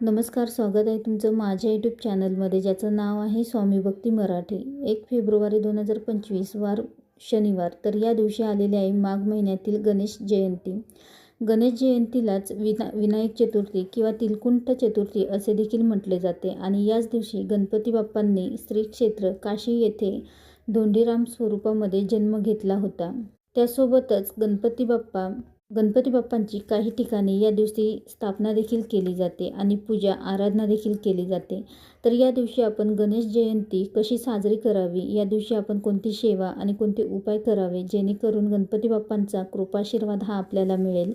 नमस्कार स्वागत आहे तुमचं माझ्या यूट्यूब चॅनलमध्ये ज्याचं नाव आहे स्वामी भक्ती मराठी. एक फेब्रुवारी दोन हजार पंचवीस वार शनिवार. तर या दिवशी आलेली आहे माघ महिन्यातील गणेश जयंती. गणेश जयंतीलाच विना विनायक चतुर्थी किंवा तिलकुंठ चतुर्थी असे देखील म्हटले जाते. आणि याच दिवशी गणपती बाप्पांनी श्री क्षेत्र काशी येथे धोंडीराम स्वरूपामध्ये जन्म घेतला होता. त्यासोबतच गणपती बाप्पा गणपती बाप्पांची काही ठिकाणी या दिवशी स्थापना देखील केली जाते आणि पूजा आराधना देखील केली जाते. तर या दिवशी आपण गणेश जयंती कशी साजरी करावी? या दिवशी आपण कोणती सेवा आणि कोणते उपाय करावे जेणेकरून गणपती बाप्पांचा कृपाशीर्वाद हा आपल्याला मिळेल?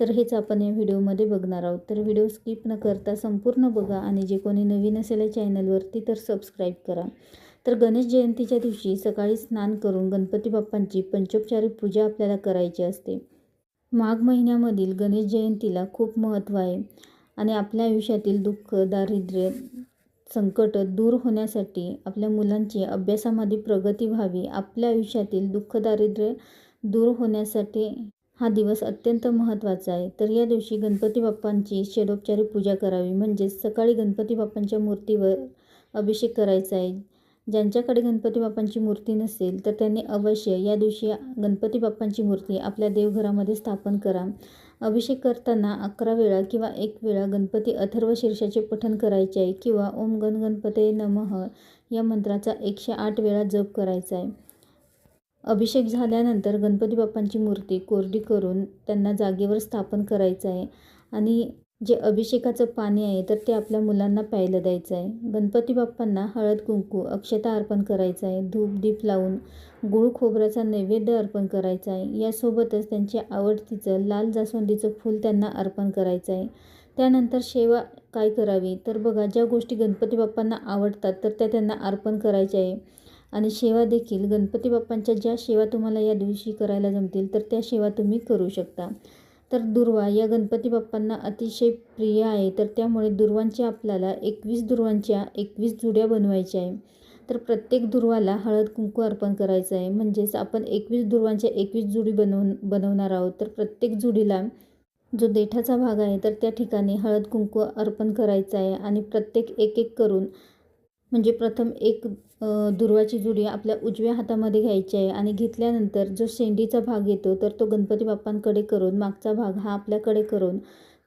तर हेच आपण या व्हिडिओमध्ये बघणार आहोत. तर व्हिडिओ स्किप न करता संपूर्ण बघा आणि जे कोणी नवीन असेल या चॅनलवरती तर सबस्क्राईब करा. तर गणेश जयंतीच्या दिवशी सकाळी स्नान करून गणपती बाप्पांची पंचोपचारी पूजा आपल्याला करायची असते. माघ महिन्यामधील गणेश जयंतीला खूप महत्त्व आहे आणि आपल्या आयुष्यातील दुःख दारिद्र्य संकट दूर होण्यासाठी आपल्या मुलांची अभ्यासामध्ये प्रगती व्हावी. आपल्या आयुष्यातील दुःख दारिद्र्य दूर होण्यासाठी हा दिवस अत्यंत महत्त्वाचा आहे. तर या दिवशी गणपती बाप्पांची षडोपचारिक पूजा करावी. म्हणजेच सकाळी गणपती बाप्पांच्या मूर्तीवर अभिषेक करायचा आहे. ज्यांच्याकडे गणपती बाप्पांची मूर्ती नसेल तर त्यांनी अवश्य या दिवशी गणपती बाप्पांची मूर्ती आपल्या देवघरामध्ये स्थापन करा. अभिषेक करताना अकरा वेळा किंवा एक वेळा गणपती अथर्व शीर्षाचे पठण करायचे आहे किंवा ओम गण गणपते नमः या मंत्राचा एकशे आठ वेळा जप करायचा आहे. अभिषेक झाल्यानंतर गणपती बाप्पांची मूर्ती कोरडी करून त्यांना जागेवर स्थापन करायचं आहे. आणि जे अभिषेकाचं पाणी आहे तर ते आपल्या मुलांना प्यायला द्यायचं आहे. गणपती बाप्पांना हळद कुंकू अक्षता अर्पण करायचं आहे. धूप दीप लावून गुळ खोबऱ्याचा नैवेद्य अर्पण करायचा आहे. यासोबतच त्यांच्या आवडतीचं लाल जास्वंदीचं फूल त्यांना अर्पण करायचं आहे. त्यानंतर सेवा काय करावी? तर बघा ज्या गोष्टी गणपती बाप्पांना आवडतात तर त्या त्यांना अर्पण करायच्या आहे. आणि सेवा देखील गणपती बाप्पांच्या ज्या सेवा तुम्हाला या दिवशी करायला जमतील तर त्या सेवा तुम्ही करू शकता. तर दुर्वा या गणपती बाप्पांना अतिशय प्रिय आहे. तर त्यामुळे दुर्वांची आपल्याला एकवीस दुर्वांच्या एकवीस जुड्या बनवायच्या आहे. तर प्रत्येक दुर्वाला हळद कुंकू अर्पण करायचं आहे. म्हणजेच आपण एकवीस दुर्वांच्या एकवीस जुडी बनवून बनवणार आहोत. तर प्रत्येक जुडीला जो देठाचा भाग आहे तर त्या ठिकाणी हळद कुंकू अर्पण करायचं आहे. आणि प्रत्येक एक एक करून म्हणजे प्रथम एक दुर्वाची जुडी आपल्या उजव्या हातामध्ये घ्यायची आहे आणि घेतल्यानंतर जो शेंडीचा भाग येतो तर तो गणपती बाप्पांकडे करून मागचा भाग हा आपल्याकडे करून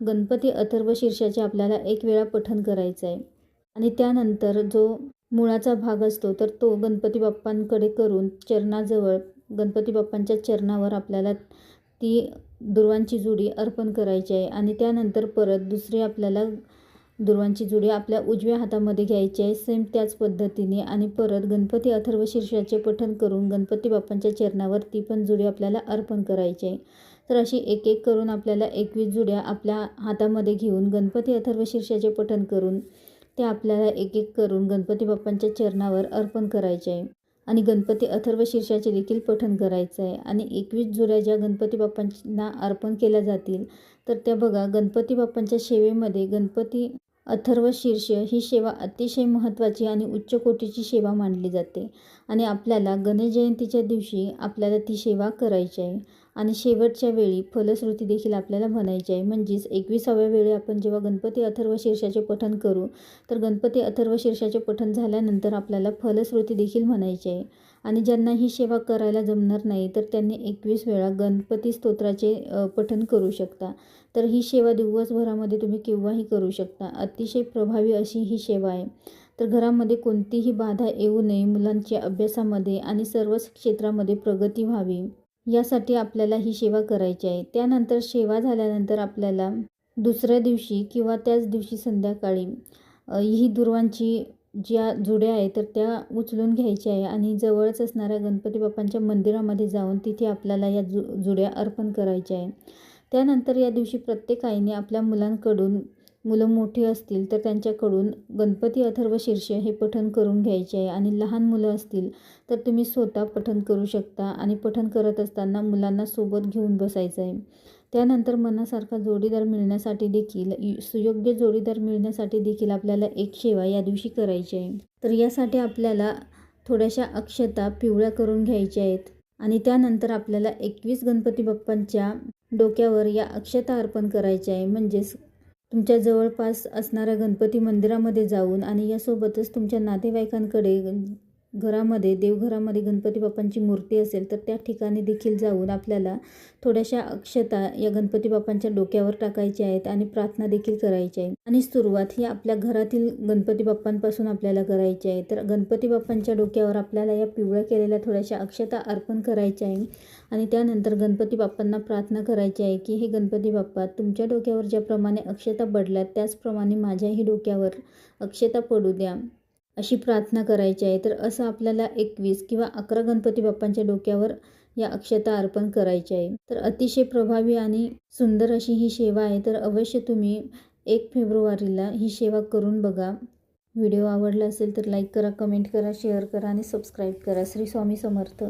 गणपती अथर्व शीर्षाचे आपल्याला एक वेळा पठण करायचं आहे. आणि त्यानंतर जो मुळाचा भाग असतो तर तो गणपती बाप्पांकडे करून चरणाजवळ गणपती बाप्पांच्या चरणावर आपल्याला ती दुर्वांची जुडी अर्पण करायची आहे. आणि त्यानंतर परत दुसरी आपल्याला दुर्वांची जुडी आपल्या उजव्या हातामध्ये घ्यायची आहे. सेम त्याच पद्धतीने आणि परत गणपती अथर्व शीर्षाचे पठण करून गणपती बाप्पांच्या चरणावर ती पण जुडी आपल्याला अर्पण करायची आहे. तर अशी एक एक करून आपल्याला एकवीस जुड्या आपल्या हातामध्ये घेऊन गणपती अथर्व शीर्षाचे पठण करून ते आपल्याला एक एक करून गणपती बाप्पांच्या चरणावर अर्पण करायचे आहे. आणि गणपती अथर्व शीर्षाचे देखील पठण करायचं आहे. आणि एकवीस जुड्या ज्या गणपती बाप्पांना अर्पण केल्या जातील तर त्या बघा गणपती बाप्पांच्या सेवेमध्ये गणपती अथर्व शीर्ष ही सेवा अतिशय महत्त्वाची आणि उच्च कोटीची सेवा मानली जाते. आणि आपल्याला गणेश जयंतीच्या दिवशी आपल्याला ती सेवा करायची आहे. आणि शेवटच्या वेळी फलश्रुती देखील आपल्याला म्हणायची आहे. म्हणजेच एकविसाव्या वेळी आपण जेव्हा गणपती अथर्व शीर्षाचे पठण करू तर गणपती अथर्व शीर्षाचे पठण झाल्यानंतर आपल्याला फलश्रुती देखील म्हणायची आहे. आणि ज्यांना ही सेवा करायला जमणार नाही तर त्यांनी एकवीस वेळा गणपती स्तोत्राचे पठण करू शकता. तर ही सेवा दिवसभरामध्ये तुम्ही केव्हाही करू शकता. अतिशय प्रभावी अशी ही सेवा आहे. तर घरामध्ये कोणतीही बाधा येऊ नये मुलांच्या अभ्यासामध्ये आणि सर्वच क्षेत्रामध्ये प्रगती व्हावी. यासाठी आपल्याला ही सेवा करायची आहे. त्यानंतर सेवा झाल्यानंतर आपल्याला दुसऱ्या दिवशी किंवा त्याच दिवशी संध्याकाळी ही दुर्वांची ज्या जुड्या आहे तर त्या उचलून घ्यायच्या आहे आणि जवळच असणाऱ्या गणपती बाप्पांच्या मंदिरामध्ये जाऊन तिथे आपल्याला या जु जुड्या अर्पण करायच्या आहे. त्यानंतर या दिवशी प्रत्येक आईने आपल्या मुलांकडून मुलं मोठी असतील तर त्यांच्याकडून गणपती अथर्व शीर्ष हे पठण करून घ्यायचे आहे आणि लहान मुलं असतील तर तुम्ही स्वतः पठण करू शकता आणि पठण करत असताना मुलांना सोबत घेऊन बसायचं आहे. त्यानंतर मनासारखा जोडीदार मिळण्यासाठी देखील सुयोग्य जोडीदार मिळण्यासाठी देखील आपल्याला एक सेवा या दिवशी करायची आहे. तर यासाठी आपल्याला थोड्याशा अक्षता पिवळ्या करून घ्यायच्या आहेत आणि त्यानंतर आपल्याला एकवीस गणपती बाप्पांच्या डोक्यावर या अक्षता अर्पण करायच्या आहे. म्हणजेच तुमच्या जवळपास असणाऱ्या गणपती मंदिरामध्ये जाऊन आणि यासोबतच तुमच्या नातेवाईकांकडे घरामध्ये देवघरामध्ये गणपती बाप्पांची मूर्ती असेल तर त्या ठिकाणी देखील जाऊन आपल्याला थोड्याशा अक्षता या गणपती बाप्पांच्या डोक्यावर टाकायच्या आहेत आणि प्रार्थना देखील करायची आहे. आणि सुरुवात ही आपल्या घरातील गणपती बाप्पांपासून आपल्याला करायची आहे. तर गणपती बाप्पांच्या डोक्यावर आपल्याला या पिवळ्या केलेल्या थोड्याशा अक्षता अर्पण करायच्या आहे. आणि त्यानंतर गणपती बाप्पांना प्रार्थना करायची आहे की हे गणपती बाप्पा तुमच्या डोक्यावर ज्याप्रमाणे अक्षता पडल्यात त्याचप्रमाणे माझ्याही डोक्यावर अक्षता पडू द्या. अशी प्रार्थना करायची आहे तर असं आपल्याला एकवीस किंवा अकरा गणपती बाप्पांच्या डोक्यावर या अक्षता अर्पण करायची आहे. तर अतिशय प्रभावी आणि सुंदर अशी ही सेवा आहे तर अवश्य तुम्ही एक फेब्रुवारीला ही सेवा करून बघा. व्हिडिओ आवडला असेल तर लाईक करा कमेंट करा शेअर करा आणि सबस्क्राईब करा. श्री स्वामी समर्थ.